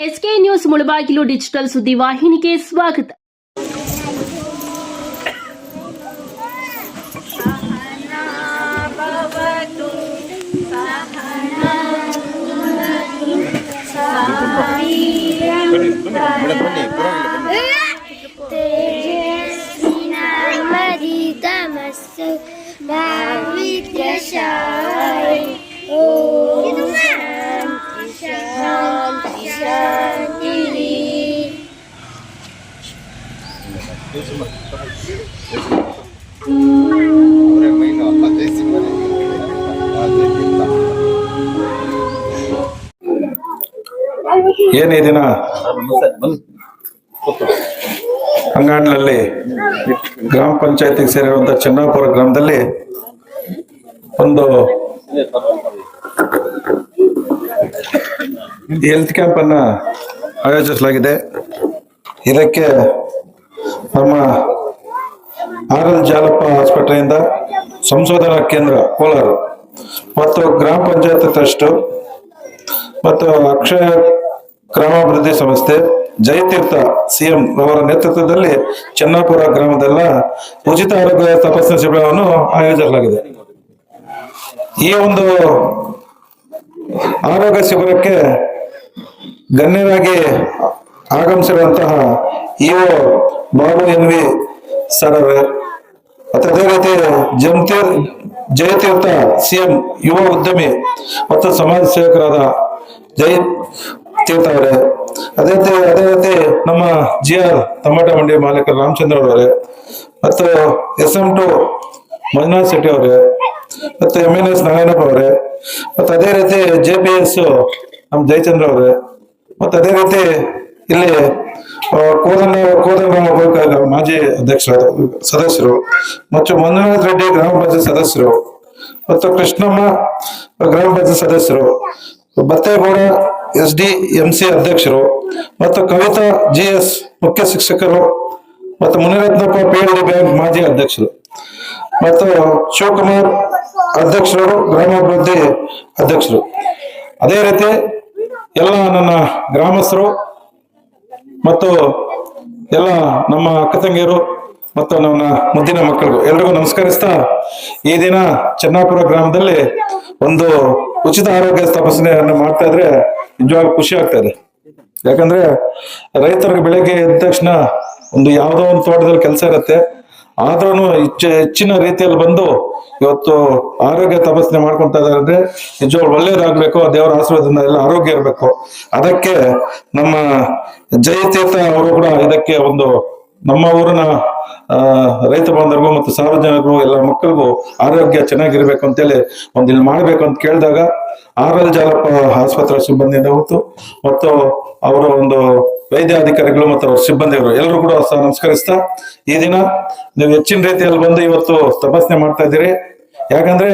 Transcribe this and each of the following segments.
SK news मुलबा किलो digital सुदिवाहिनी के स्वागत ಏನು ಅಂಗಾಡ್ನಲ್ಲಿ ಗ್ರಾಮ ಪಂಚಾಯತಿಗೆ ಸೇರಿರುವಂತಹ ಚನ್ನಾಪುರ ಗ್ರಾಮದಲ್ಲಿ ಒಂದು ಹೆಲ್ತ್ ಕ್ಯಾಂಪ್ ಅನ್ನ ಆಯೋಜಿಸಲಾಗಿದೆ. ಇದಕ್ಕೆ ನಮ್ಮ ಆರ್ ಎನ್ ಜಾಲಪ್ಪ ಆಸ್ಪತ್ರೆಯಿಂದ ಸಂಶೋಧನಾ ಕೇಂದ್ರ ಕೋಲಾರ. ಮತ್ತು ಗ್ರಾಮ ಪಂಚಾಯತ್ ಟ್ರಸ್ಟ್ ಮತ್ತು ಅಕ್ಷಯ ಗ್ರಾಮಾಭಿವೃದ್ಧಿ ಸಂಸ್ಥೆ ಜಯತೀರ್ಥ ಸಿಎಂ ಅವರ ನೇತೃತ್ವದಲ್ಲಿ ಚೆನ್ನಾಪುರ ಗ್ರಾಮದಲ್ಲ ಉಚಿತ ಆರೋಗ್ಯ ತಪಾಸಣಾ ಶಿಬಿರವನ್ನು ಆಯೋಜಿಸಲಾಗಿದೆ. ಈ ಒಂದು ಆರೋಗ್ಯ ಶಿಬಿರಕ್ಕೆ ಗಣ್ಯರಾಗಿ ಆಗಮಿಸಿರುವಂತಹ EO Babu N V sir ಮತ್ತು ಅದೇ ರೀತಿ ಜಮತೀರ್ ಜಯತೀರ್ಥ ಸಿಎಂ, ಯುವ ಉದ್ಯಮಿ, ಮತ್ತು ಸಮಾಜ ಸೇವಕರಾದ ಜಯ ತೀರ್ಥ ಅವರೇ. ಅದೇ ರೀತಿ ಅದೇ ರೀತಿ ನಮ್ಮ ಜಿ ಆರ್ ಟಮಾಟ ಮಂಡಿ ಮಾಲೀಕರು ರಾಮಚಂದ್ರ ಅವರೇ, ಮತ್ತು S M to Manjunath Shetty ಅವರೇ, ಮತ್ತು ಎಂ ಎನ್ ಎಸ್ ನಾರಾಯಣಪ್ಪ ಅವರೇ, ಮತ್ತು ಅದೇ ರೀತಿ ಜೆ ಪಿ ಎಸ್ ನಮ್ಮ ಜಯಚಂದ್ರ ಅವರೇ, ಮತ್ತು ಅದೇ ರೀತಿ ಇಲ್ಲಿ ಕೋದಂಡರಾಮ ಗೋಕಾಕ ಮಾಜಿ ಅಧ್ಯಕ್ಷರು ಸದಸ್ಯರು ಮತ್ತು ಮಂಜುನಾಥ್ ರೆಡ್ಡಿ ಗ್ರಾಮ ಪಂಚಾಯತ್ ಸದಸ್ಯರು ಮತ್ತು ಕೃಷ್ಣಮ್ಮ ಗ್ರಾಮ ಪಂಚಾಯತ್ ಸದಸ್ಯರು Battegowda S D M C ಅಧ್ಯಕ್ಷರು ಮತ್ತು ಕವಿತಾ ಜಿ ಎಸ್ ಮುಖ್ಯ ಶಿಕ್ಷಕರು ಮತ್ತು Munirathnappa P L D bank ಮಾಜಿ ಅಧ್ಯಕ್ಷರು ಮತ್ತು ಶಿವಕುಮಾರ್ ಅಧ್ಯಕ್ಷರು ಗ್ರಾಮಾಭಿವೃದ್ಧಿ ಅಧ್ಯಕ್ಷರು. ಅದೇ ರೀತಿ ಎಲ್ಲ ನನ್ನ ಗ್ರಾಮಸ್ಥರು ಮತ್ತು ಎಲ್ಲ ನಮ್ಮ ಅಕ್ಕ ತಂಗಿಯರು ಮತ್ತು ನನ್ನ ಮುದ್ದಿನ ಮಕ್ಕಳಿಗೂ ಎಲ್ರಿಗೂ ನಮಸ್ಕರಿಸ್ತಾ ಈ ದಿನ ಚೆನ್ನಾಪುರ ಗ್ರಾಮದಲ್ಲಿ ಒಂದು ಉಚಿತ ಆರೋಗ್ಯ ತಪಾಸಣೆಯನ್ನು ಮಾಡ್ತಾ ಇದ್ರೆ ನಿಜವಾಗ್ಲೂ ಖುಷಿ ಆಗ್ತಾ ಇದೆ. ಯಾಕಂದ್ರೆ ರೈತರಿಗೆ ಬೆಳಗ್ಗೆ ಎದ್ದ ತಕ್ಷಣ ಒಂದು ಯಾವುದೋ ಒಂದು ತೋಟದಲ್ಲಿ ಕೆಲಸ ಇರುತ್ತೆ. ಆದ್ರೂ ಹೆಚ್ಚಿನ ರೀತಿಯಲ್ಲಿ ಬಂದು ಇವತ್ತು ಆರೋಗ್ಯ ತಪಾಸಣೆ ಮಾಡ್ಕೊಂತ ಇದಾರೆ ಅಂದ್ರೆ ನಿಜವಾಗ್ಲೂ ಒಳ್ಳೇದಾಗ್ಬೇಕು, ದೇವರ ಆಶೀರ್ವಾದದಿಂದ ಎಲ್ಲ ಆರೋಗ್ಯ ಇರಬೇಕು. ಅದಕ್ಕೆ ನಮ್ಮ ಜಯತೀರ್ಥ ಅವರು ಕೂಡ ಇದಕ್ಕೆ ಒಂದು ನಮ್ಮ ಊರಿನ ರೈತ ಬಾಂಧವರಿಗೂ ಮತ್ತು ಸಾರ್ವಜನಿಕರು ಎಲ್ಲ ಮಕ್ಕಳಿಗೂ ಆರೋಗ್ಯ ಚೆನ್ನಾಗಿರ್ಬೇಕು ಅಂತೇಳಿ ಒಂದು ಇಲ್ಲಿ ಮಾಡ್ಬೇಕು ಅಂತ ಕೇಳಿದಾಗ ಆರ್ ಎಲ್ ಜಾಲಪ್ಪ ಆಸ್ಪತ್ರೆ ಸಿಬ್ಬಂದಿಯಿಂದ ಹೊತ್ತು ಮತ್ತು ಅವರ ಒಂದು ವೈದ್ಯಾಧಿಕಾರಿಗಳು ಮತ್ತು ಅವ್ರ ಸಿಬ್ಬಂದಿಗಳು ಎಲ್ಲರೂ ಕೂಡ ನಮಸ್ಕರಿಸ್ತಾ ಈ ದಿನ ನೀವು ಹೆಚ್ಚಿನ ರೀತಿಯಲ್ಲಿ ಬಂದು ಇವತ್ತು ತಪಾಸಣೆ ಮಾಡ್ತಾ ಇದ್ದೀರಿ. ಯಾಕಂದ್ರೆ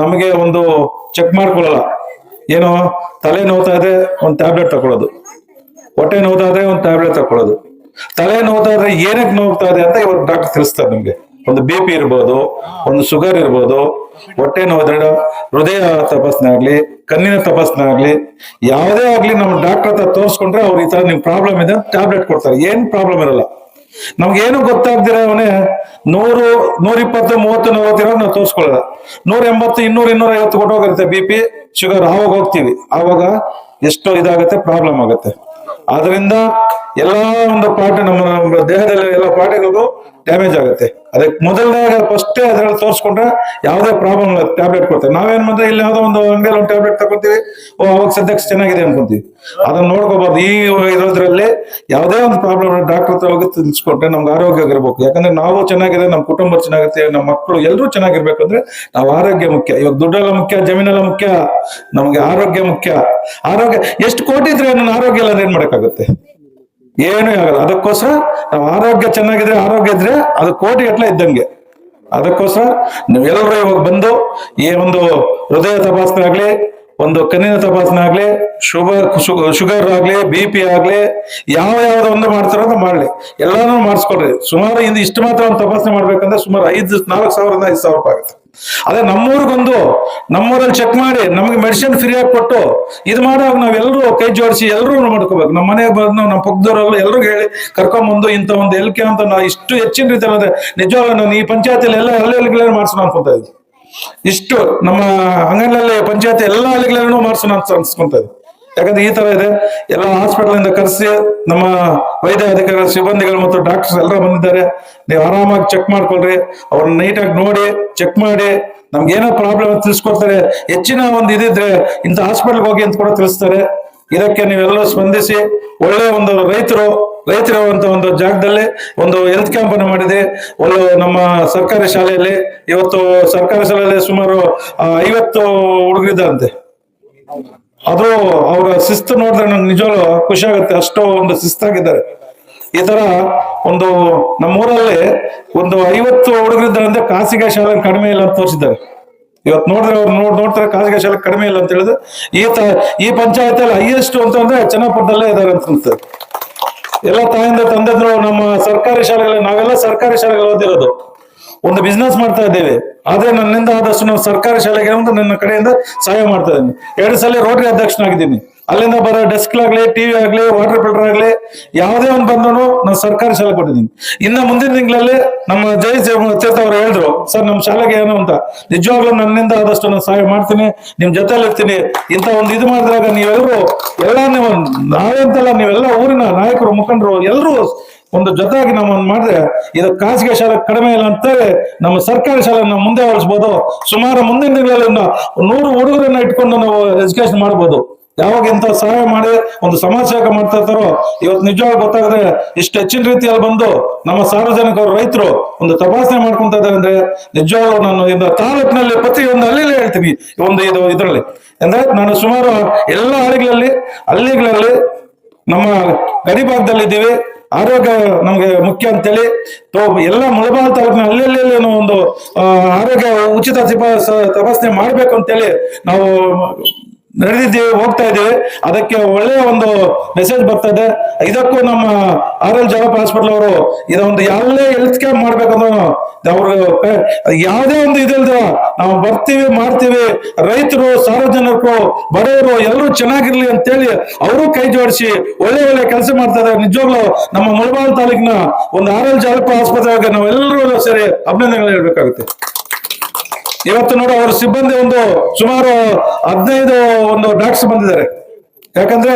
ನಮಗೆ ಒಂದು ಚೆಕ್ ಮಾಡ್ಕೊಳ್ಳಲ್ಲ ಏನು, ತಲೆ ನೋವ್ತಾ ಇದೆ, ಒಂದು ಟ್ಯಾಬ್ಲೆಟ್ ತಗೊಳ್ಳೋದು ಹೊಟ್ಟೆ ನೋವ್ತಾ ಇದ್ರೆ ಒಂದು ಟ್ಯಾಬ್ಲೆಟ್ ತಗೊಳ್ಳೋದು ತಲೆ ನೋವ್ತಾ ಇದ್ರೆ ಏನಕ್ಕೆ ನೋವ್ತಾ ಇದೆ ಅಂತ ಇವತ್ತು ಡಾಕ್ಟರ್ ತಿಳಿಸ್ತಾರೆ ನಿಮ್ಗೆ. ಒಂದು ಬಿ ಪಿ ಇರ್ಬೋದು, ಒಂದು ಶುಗರ್ ಇರ್ಬೋದು, ಹೊಟ್ಟೆ ನೋವಿದ್ರೆ ಹೃದಯ ತಪಾಸಣೆ ಆಗಲಿ, ಕಣ್ಣಿನ ತಪಾಸಣೆ ಆಗಲಿ, ಯಾವುದೇ ಆಗಲಿ ನಮ್ಮ ಡಾಕ್ಟರ್ ಹತ್ರ ತೋರಿಸ್ಕೊಂಡ್ರೆ ಅವ್ರು ಈ ತರ ನಿಮ್ಗೆ ಪ್ರಾಬ್ಲಮ್ ಇದೆ ಟ್ಯಾಬ್ಲೆಟ್ ಕೊಡ್ತಾರೆ. ಏನು ಪ್ರಾಬ್ಲಮ್ ಇರಲ್ಲ. ನಮ್ಗೆ ಏನು ಗೊತ್ತಾಗ್ದಿರ ಅವನೇ ನೂರು ನೂರ ಇಪ್ಪತ್ತು ಮೂವತ್ತು ನಲವತ್ತಿರೋ ನಾವು ತೋರಿಸ್ಕೊಳ್ಳೋದ. ನೂರ ಎಂಬತ್ತು ಇನ್ನೂರ ಇನ್ನೂರ ಐವತ್ತು ಕೊಟ್ಟೋಗಿರುತ್ತೆ ಬಿ ಪಿ. ಶುಗರ್ ಆವಾಗ ಹೋಗ್ತೀವಿ. ಆವಾಗ ಎಷ್ಟೋ ಇದಾಗುತ್ತೆ, ಪ್ರಾಬ್ಲಮ್ ಆಗುತ್ತೆ. ಆದ್ರಿಂದ ಎಲ್ಲಾ ಒಂದು ಪಾರ್ಟ್ ನಮ್ಮ ನಮ್ಮ ದೇಹದಲ್ಲಿ ಎಲ್ಲ ಪಾರ್ಟಿಗಳು ಡ್ಯಾಮೇಜ್ ಆಗುತ್ತೆ. ಅದಕ್ಕೆ ಮೊದಲನೇ ಫಸ್ಟ್ ಅದ್ರಲ್ಲಿ ತೋರಿಸ್ಕೊಂಡ್ರೆ ಯಾವುದೇ ಪ್ರಾಬ್ಲಮ್ ಇಲ್ಲ ಟ್ಯಾಬ್ಲೆಟ್ ಕೊಡ್ತಾರೆ. ನಾವೇನ್ ಮಾಡಿದ್ರೆ ಇಲ್ಲಿ ಯಾವುದೋ ಒಂದು ಅಂಗಡಿಯಲ್ಲಿ ಒಂದು ಟ್ಯಾಬ್ಲೆಟ್ ತಗೊಳ್ತೀವಿ ಅವಾಗ ಸದ್ಯಕ್ಕೆ ಚೆನ್ನಾಗಿದೆ ಅನ್ಕೊಂತೀವಿ. ಅದನ್ನ ನೋಡ್ಕೋಬಾರ್ದು. ಈ ಇರೋದ್ರಲ್ಲಿ ಯಾವುದೇ ಒಂದು ಪ್ರಾಬ್ಲಮ್ ಡಾಕ್ಟರ್ ಹತ್ರ ಹೋಗಿ ತಿಳಿಸ್ಕೊಟ್ರೆ ನಮ್ಗೆ ಆರೋಗ್ಯ ಇರಬೇಕು ಯಾಕಂದ್ರೆ ನಾವು ಚೆನ್ನಾಗಿದೆ ನಮ್ಮ ಕುಟುಂಬ ಚೆನ್ನಾಗುತ್ತೆ ನಮ್ಮ ಮಕ್ಕಳು ಎಲ್ಲರೂ ಚೆನ್ನಾಗಿರ್ಬೇಕು ಅಂದ್ರೆ ನಾವು ಆರೋಗ್ಯ ಮುಖ್ಯ. ಇವಾಗ ದುಡ್ಡೆಲ್ಲ ಮುಖ್ಯ, ಜಮೀನೆಲ್ಲ ಮುಖ್ಯ, ನಮ್ಗೆ ಆರೋಗ್ಯ ಮುಖ್ಯ. ಆರೋಗ್ಯ, ಎಷ್ಟು ಕೋಟಿ ಇದ್ರೆ ನನ್ನ ಆರೋಗ್ಯ ಎಲ್ಲ ಏನ್ ಮಾಡಕ್ಕಾಗುತ್ತೆ? ಏನೂ ಆಗಲ್ಲ. ಅದಕ್ಕೋಸ್ಕರ ನಾವು ಆರೋಗ್ಯ ಚೆನ್ನಾಗಿದ್ರೆ ಆರೋಗ್ಯ ಇದ್ರೆ ಅದು ಕೋಟಿ ಗಟ್ಲೆ ಇದ್ದಂಗೆ. ಅದಕ್ಕೋಸ್ಕರ ನೀವೆಲ್ಲರೂ ಇವಾಗ ಬಂದು ಈ ಒಂದು ಹೃದಯ ತಪಾಸಣೆ ಆಗ್ಲಿ, ಒಂದು ಕಣ್ಣಿನ ತಪಾಸಣೆ ಆಗ್ಲಿ ಶುಗರ್ ಶುಗರ್ ಆಗ್ಲಿ ಬಿ ಪಿ ಆಗ್ಲಿ, ಯಾವ ಯಾವ್ದು ಒಂದು ಮಾಡ್ತಾರೋ ಅಂತ ಮಾಡ್ಲಿ. ಎಲ್ಲಾನು ಮಾಡಿಸ್ಕೊಡ್ರಿ ಸುಮಾರು ಇಂದು ಇಷ್ಟು ಮಾತ್ರ ಒಂದು ತಪಾಸಣೆ ಮಾಡ್ಬೇಕಂದ್ರೆ ಸುಮಾರು ಐದು, ನಾಲ್ಕು ಸಾವಿರದಿಂದ ಐದು ಸಾವಿರ ರೂಪಾಯಿ ಆಗುತ್ತೆ. ಅದೇ ನಮ್ಮೂರಿಗೊಂದು, ನಮ್ಮೂರಲ್ಲಿ ಚೆಕ್ ಮಾಡಿ, ನಮಗೆ ಮೆಡಿಸಿನ್ ಫ್ರೀ ಆಗಿ ಕೊಟ್ಟು ಇದು ಮಾಡುವಾಗ ನಾವೆಲ್ಲರೂ ಕೈ ಜೋಡಿಸಿ ಎಲ್ಲರೂ ಮಾಡ್ಕೋಬೇಕು. ನಮ್ಮ ಮನೆಗೆ ಬಂದು ನಮ್ಮ ಪಕ್ಕದವರೆಲ್ಲ ಎಲ್ರಿಗೂ ಹೇಳಿ, ಕರ್ಕೊಂಬಂದು ಇಂಥ ಒಂದು ಎಲ್ಕೆ ಅಂತ ನಾ ಇಷ್ಟು ಹೆಚ್ಚಿನ ರೀತಿ ಅಂದ್ರೆ ನಿಜವಾಗ ನಾನು ಈ ಪಂಚಾಯತಿಯಲ್ಲಿ ಎಲ್ಲ ಹಳ್ಳಿ ಹಳ್ಳಿಗಳೇ ಮಾಡ್ಸೋಣ ಅನ್ಕೊಂತ ಇದ್ದೀನಿ. ಇಷ್ಟು ನಮ್ಮ ಅಂಗನಲ್ಲಿ ಪಂಚಾಯತಿ ಎಲ್ಲ ಹಳ್ಳಿಗಳನ್ನೂ ಮಾಡಿಸೋಣ ಅಂತ ಅನ್ಸ್ಕೊಂತ ಇದ್ದೀನಿ. ಯಾಕಂದ್ರೆ ಈ ತರ ಇದೆ. ಎಲ್ಲ ಹಾಸ್ಪಿಟಲ್ ಇಂದ ಕರೆಸಿ, ನಮ್ಮ ವೈದ್ಯ ಅಧಿಕಾರಿಗಳ, ಸಿಬ್ಬಂದಿಗಳು ಮತ್ತು ಡಾಕ್ಟರ್ಸ್ ಎಲ್ಲ ಬಂದಿದ್ದಾರೆ. ನೀವು ಆರಾಮಾಗಿ ಚೆಕ್ ಮಾಡ್ಕೊಳ್ರಿ. ಅವ್ರನ್ನ ನೀಟಾಗಿ ನೋಡಿ ಚೆಕ್ ಮಾಡಿ. ನಮ್ಗೆ ಏನೋ ಪ್ರಾಬ್ಲಮ್ ಅಂತ ತಿಳಿಸ್ಕೊಡ್ತಾರೆ. ಹೆಚ್ಚಿನ ಒಂದು ಇದಿದ್ರೆ ಇಂಥ ಹಾಸ್ಪಿಟಲ್ಗೆ ಹೋಗಿ ಅಂತ ಕೂಡ ತಿಳಿಸ್ತಾರೆ. ಇದಕ್ಕೆ ನೀವೆಲ್ಲರೂ ಸ್ಪಂದಿಸಿ, ಒಳ್ಳೆ ಒಂದು ರೈತರು ರೈತರಿರುವಂತ ಒಂದು ಜಾಗದಲ್ಲಿ ಒಂದು ಹೆಲ್ತ್ ಕ್ಯಾಂಪ್ ಅನ್ನು ಮಾಡಿದೆ ಒಂದು ನಮ್ಮ ಸರ್ಕಾರಿ ಶಾಲೆಯಲ್ಲಿ, ಇವತ್ತು ಸರ್ಕಾರಿ ಶಾಲೆಯಲ್ಲಿ ಸುಮಾರು ಐವತ್ತು ಹುಡುಗರಿದ್ದಾರಂತೆ ಅದು ಅವರ ಶಿಸ್ತು ನೋಡಿದ್ರೆ ನಂಗೆ ನಿಜವಾಗ್ಲೂ ಖುಷಿ ಆಗುತ್ತೆ. ಅಷ್ಟೋ ಒಂದು ಶಿಸ್ತಾಗಿದ್ದಾರೆ. ಈ ತರ ಒಂದು ನಮ್ಮೂರಲ್ಲಿ ಒಂದು ಐವತ್ತು ಹುಡುಗರಿದ್ದಾರೆ ಖಾಸಗಿ ಶಾಲೆ ಕಡಿಮೆ ಇಲ್ಲ ಅಂತ ತೋರಿಸಿದ್ದಾರೆ. ಇವತ್ತು ನೋಡಿದ್ರೆ ಅವ್ರು ನೋಡ್ ನೋಡ್ತಾರೆ ಖಾಸಗಿ ಶಾಲೆ ಕಡಿಮೆ ಇಲ್ಲ ಅಂತ ಹೇಳಿದ್ರೆ ಈ ತ ಈ ಪಂಚಾಯತಿಯಲ್ಲಿ ಹೈಯೆಸ್ಟ್ ಅಂತ ಅಂದ್ರೆ ಚೆನ್ನಾಪುರದಲ್ಲೇ ಇದ್ದಾರೆ ಅಂತ. ಎಲ್ಲ ತಾಯಿಂದ ತಂದಿದ್ರು ನಮ್ಮ ಸರ್ಕಾರಿ ಶಾಲೆಗಳಲ್ಲಿ, ನಾವೆಲ್ಲ ಸರ್ಕಾರಿ ಶಾಲೆಗಳು ಓದಿರೋದು. ಒಂದು ಬಿಸ್ನೆಸ್ ಮಾಡ್ತಾ ಇದ್ದೇವೆ. ಆದ್ರೆ ನನ್ನಿಂದ ಆದಷ್ಟು ನಾವು ಸರ್ಕಾರಿ ಶಾಲೆಗೆ ಒಂದು ನನ್ನ ಕಡೆಯಿಂದ ಸಹಾಯ ಮಾಡ್ತಾ ಇದ್ದೀನಿ. ಎರಡು ಸಲ ರೋಟರಿ ಅಧ್ಯಕ್ಷನಾಗಿದ್ದೀನಿ. ಅಲ್ಲಿಂದ ಬರೋ ಡೆಸ್ಕ್ ಆಗ್ಲಿ ಟಿವಿ ಆಗ್ಲಿ ವಾಟರ್ ಫಿಲ್ಟರ್ ಆಗ್ಲಿ, ಯಾವುದೇ ಒಂದು ಬಂದ್ರು ನಾನು ಸರ್ಕಾರಿ ಶಾಲೆ ಕೊಟ್ಟಿದ್ದೀನಿ. ಇನ್ನ ಮುಂದಿನ ತಿಂಗಳಲ್ಲಿ ನಮ್ಮ ಜೈ ತೀರ್ಥ ಅವರು ಹೇಳಿದ್ರು, ಸರ್, ನಮ್ಮ ಶಾಲೆಗೆ ಏನು ಅಂತ. ನಿಜವಾಗ್ಲೂ ನನ್ನಿಂದ ಆದಷ್ಟು ನಾನು ಸಹಾಯ ಮಾಡ್ತೀನಿ. ನಿಮ್ ಜೊತೆಲಿ ಇರ್ತೀನಿ. ಇಂತ ಒಂದು ಇದು ಮಾಡಿದಾಗ ನೀವೆಲ್ಲರೂ ಎಲ್ಲ ನೀವು ನಾವೇ ಅಂತಲ್ಲ ನೀವೆಲ್ಲ ಊರಿನ ನಾಯಕರು, ಮುಖಂಡರು ಎಲ್ಲರೂ ಒಂದು ಜೊತೆಗೆ ನಾವು ಒಂದು ಮಾಡಿದ್ರೆ ಇದು ಖಾಸಗಿ ಶಾಲೆ ಕಡಿಮೆ ಇಲ್ಲ ಅಂತೇಳಿ ನಮ್ಮ ಸರ್ಕಾರಿ ಶಾಲೆ ನಾವು ಮುಂದೆ ಹೊರಿಸ್ಬೋದು ಸುಮಾರು ಮುಂದಿನ ದಿನಗಳಲ್ಲಿ ನೂರು ಹುಡುಗರನ್ನ ಇಟ್ಕೊಂಡು ನಾವು ಎಜುಕೇಶನ್ ಮಾಡ್ಬೋದು. ಯಾವಾಗ ಇಂಥ ಸಹಾಯ ಮಾಡಿ, ಒಂದು ಸಮಾಜ ಸೇವೆ ಮಾಡ್ತಾ ಇರ್ತಾರೋ, ಇವತ್ತು ನಿಜವಾಗಿ ಗೊತ್ತಾಗದೆ ಇಷ್ಟು ಹೆಚ್ಚಿನ ರೀತಿಯಲ್ಲಿ ಬಂದು ನಮ್ಮ ಸಾರ್ವಜನಿಕರು ರೈತರು ಒಂದು ತಪಾಸಣೆ ಮಾಡ್ಕೊಂತ ಇದ್ದಾರೆ ಅಂದ್ರೆ ನಿಜವಾಗ್ಲೂ ನಾನು ತಾಲೂಕಿನಲ್ಲಿ ಪ್ರತಿ ಒಂದು ಹಳ್ಳಿಲೇ ಹೇಳ್ತೀನಿ ಒಂದು ಇದು ಇದರಲ್ಲಿ. ಅಂದ್ರೆ ನಾನು ಸುಮಾರು ಎಲ್ಲ ಹಳ್ಳಿಗಳಲ್ಲಿ ಹಳ್ಳಿಗಳಲ್ಲಿ ನಮ್ಮ ಗಡಿ ಭಾಗದಲ್ಲಿ ಇದ್ದೀವಿ ಆರೋಗ್ಯ ನಮ್ಗೆ ಮುಖ್ಯ ಅಂತೇಳಿ ಎಲ್ಲ ಮುಳಬಾಲ್ ತಾಲೂಕಿನ ಏನೋ ಒಂದು ಆರೋಗ್ಯ ಉಚಿತ ತಪಾಸ- ತಪಾಸಣೆ ಮಾಡ್ಬೇಕು ಅಂತೇಳಿ ನಾವು ನಡೆದಿದ್ದೀವಿ, ಹೋಗ್ತಾ ಇದ್ದೀವಿ. ಅದಕ್ಕೆ ಒಳ್ಳೆಯ ಒಂದು ಮೆಸೇಜ್ ಬರ್ತಾ ಇದೆ ಇದಕ್ಕೂ ನಮ್ಮ ಆರ್ ಎಲ್ ಜವಾಬ್ ಹಾಸ್ಪಿಟಲ್ ಅವರು ಇದೊಂದು ಯಾವುದೇ ಹೆಲ್ತ್ ಕ್ಯಾಂಪ್ ಮಾಡ್ಬೇಕಂದ್ರೆ ಅವರು ಯಾವುದೇ ಒಂದು ಇದಿಲ್ದ ನಾವು ಬರ್ತೀವಿ, ಮಾಡ್ತೀವಿ. ರೈತರು, ಸಾರ್ವಜನಿಕರು, ಬಡವರು ಎಲ್ಲರೂ ಚೆನ್ನಾಗಿರ್ಲಿ ಅಂತೇಳಿ ಅವರು ಕೈ ಜೋಡಿಸಿ ಒಳ್ಳೆ ಒಳ್ಳೆ ಕೆಲಸ ಮಾಡ್ತಾ ಇದ್ದಾರೆ. ನಿಜವಾಗ್ಲೂ ನಮ್ಮ ಮುಳಬಾಲ್ ತಾಲೂಕಿನ ಒಂದು ಆರ್ ಎಲ್ ಜಾಲಪ ಆಸ್ಪತ್ರೆಗೆ ನಾವೆಲ್ಲರೂ ಸೇರಿ ಅಭಿನಂದನೆಗಳು ಹೇಳ್ಬೇಕಾಗುತ್ತೆ. ಇವತ್ತು ನೋಡು ಅವ್ರ ಸಿಬ್ಬಂದಿ ಒಂದು ಸುಮಾರು ಹದಿನೈದು ಒಂದು ಡ್ರಗ್ಸ್ ಬಂದಿದ್ದಾರೆ. ಯಾಕಂದ್ರೆ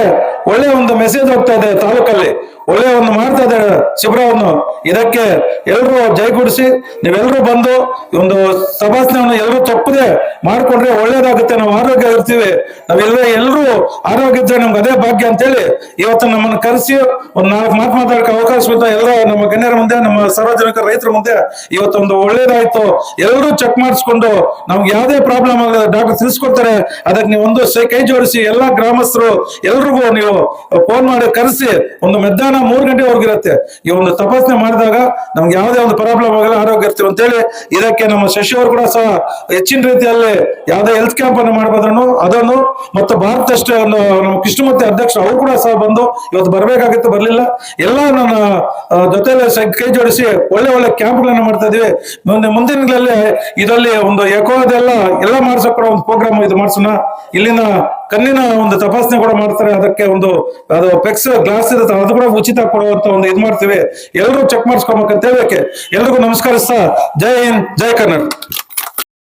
ಒಳ್ಳೆ ಒಂದು ಮೆಸೇಜ್ ಹೋಗ್ತಾ ಇದೆ ತಾಲೂಕಲ್ಲಿ. ಒಳ್ಳೆ ಒಂದು ಮಾಡ್ತಾ ಇದೆ ಶಿಬಿರವನ್ನು ಇದಕ್ಕೆ ಎಲ್ಲರೂ ಜೈಗೂಡಿಸಿ ನೀವೆಲ್ಲರೂ ಬಂದು ಒಂದು ತಪಾಸಣೆಯನ್ನು ಎಲ್ಲರೂ ತಪ್ಪದೆ ಮಾಡ್ಕೊಂಡ್ರೆ ಒಳ್ಳೇದಾಗುತ್ತೆ. ನಾವು ಆರೋಗ್ಯ ಇರ್ತೀವಿ. ನಾವೆಲ್ಲ ಎಲ್ಲರೂ ಆರೋಗ್ಯ ಇದ್ರೆ ನಮ್ಗೆ ಅದೇ ಭಾಗ್ಯ ಅಂತೇಳಿ ಇವತ್ತು ನಮ್ಮನ್ನು ಕರೆಸಿ ಒಂದು ನಾಲ್ಕು ಮಾತು ಮಾತಾಡಕ್ಕೆ ಅವಕಾಶ ಬಂತ. ಎಲ್ಲ ನಮ್ಮ ಗಣ್ಯರ ಮುಂದೆ, ನಮ್ಮ ಸಾರ್ವಜನಿಕ ರೈತರ ಮುಂದೆ ಇವತ್ತು ಒಂದು ಒಳ್ಳೇದಾಯ್ತು. ಎಲ್ಲರೂ ಚೆಕ್ ಮಾಡಿಸ್ಕೊಂಡು ನಮ್ಗೆ ಯಾವುದೇ ಪ್ರಾಬ್ಲಮ್ ಆಗಲ್ಲ ಡಾಕ್ಟರ್ ತಿಳಿಸ್ಕೊಡ್ತಾರೆ. ಅದಕ್ಕೆ ನೀವು ಒಂದು ಕೈ ಜೋಡಿಸಿ ಎಲ್ಲಾ ಗ್ರಾಮಸ್ಥರು ಎಲ್ರಿಗೂ ನೀವು ಫೋನ್ ಮಾಡಿ ಕರೆಸಿ, ಒಂದು ಮಧ್ಯಾಹ್ನ ಮೂರು ಗಂಟೆವರೆಗೂ ಇರುತ್ತೆ. ಈ ಒಂದು ತಪಾಸಣೆ ಮಾಡಿದಾಗ ನಮ್ಗೆ ಯಾವುದೇ ಒಂದು ಪ್ರಾಬ್ಲಮ್ ಆಗಲ್ಲ, ಆರೋಗ್ಯ ಇರ್ತೀವಿ ಅಂತೇಳಿ, ಇದಕ್ಕೆ ನಮ್ಮ ಶಶಿ ಅವರು ಕೂಡ ಸಹ ಹೆಚ್ಚಿನ ರೀತಿಯಲ್ಲಿ ಯಾವುದೇ ಹೆಲ್ತ್ ಕ್ಯಾಂಪ್ ಅನ್ನು ಮಾಡಬೋದನ್ನು, ಅದನ್ನು ಮತ್ತು ಭಾರತ ಅಷ್ಟೇ ಒಂದು ನಮ್ಮ ಕೃಷ್ಣಮೂರ್ತಿ ಅಧ್ಯಕ್ಷ ಅವರು ಕೂಡ ಸಹ ಬಂದು ಇವತ್ತು ಬರಬೇಕಾಗಿತ್ತು, ಬರಲಿಲ್ಲ. ಎಲ್ಲ ನನ್ನ ಜೊತೆಯಲ್ಲಿ ಕೈ ಜೋಡಿಸಿ ಒಳ್ಳೆ ಒಳ್ಳೆ ಕ್ಯಾಂಪ್ಗಳನ್ನು ಮಾಡ್ತಾ ಇದೀವಿ ಮುಂದೆ, ಮುಂದಿನಗಳಲ್ಲಿ ಇದರಲ್ಲಿ ಒಂದು ಎಕೋ ಅದೆಲ್ಲ, ಎಲ್ಲ ಮಾಡಿಸೋ ಒಂದು ಪ್ರೋಗ್ರಾಮ್ ಇದು ಮಾಡ್ಸೋಣ. ಇಲ್ಲಿನ ಕಣ್ಣಿನ ಒಂದು ತಪಾಸಣೆ ಕೂಡ ಮಾಡ್ತಾರೆ. ಅದಕ್ಕೆ ಒಂದು, ಅದು ಪೆಕ್ಸ್ ಗ್ಲಾಸ್ ಇರುತ್ತೆ. ಅದು ಕೂಡ ಉಚಿತ ಕೊಡುವಂತ ಒಂದು ಇದು ಮಾಡ್ತೀವಿ. ಎಲ್ಲರೂ ಚೆಕ್ ಮಾಡಿಸ್ಕೊಬೇಕಂತ ಹೇಳಕ್ಕೆ ಎಲ್ರಿಗೂ ನಮಸ್ಕಾರ ಜೈ ಹಿಂದ್, ಜೈ ಕನ್ನಡ.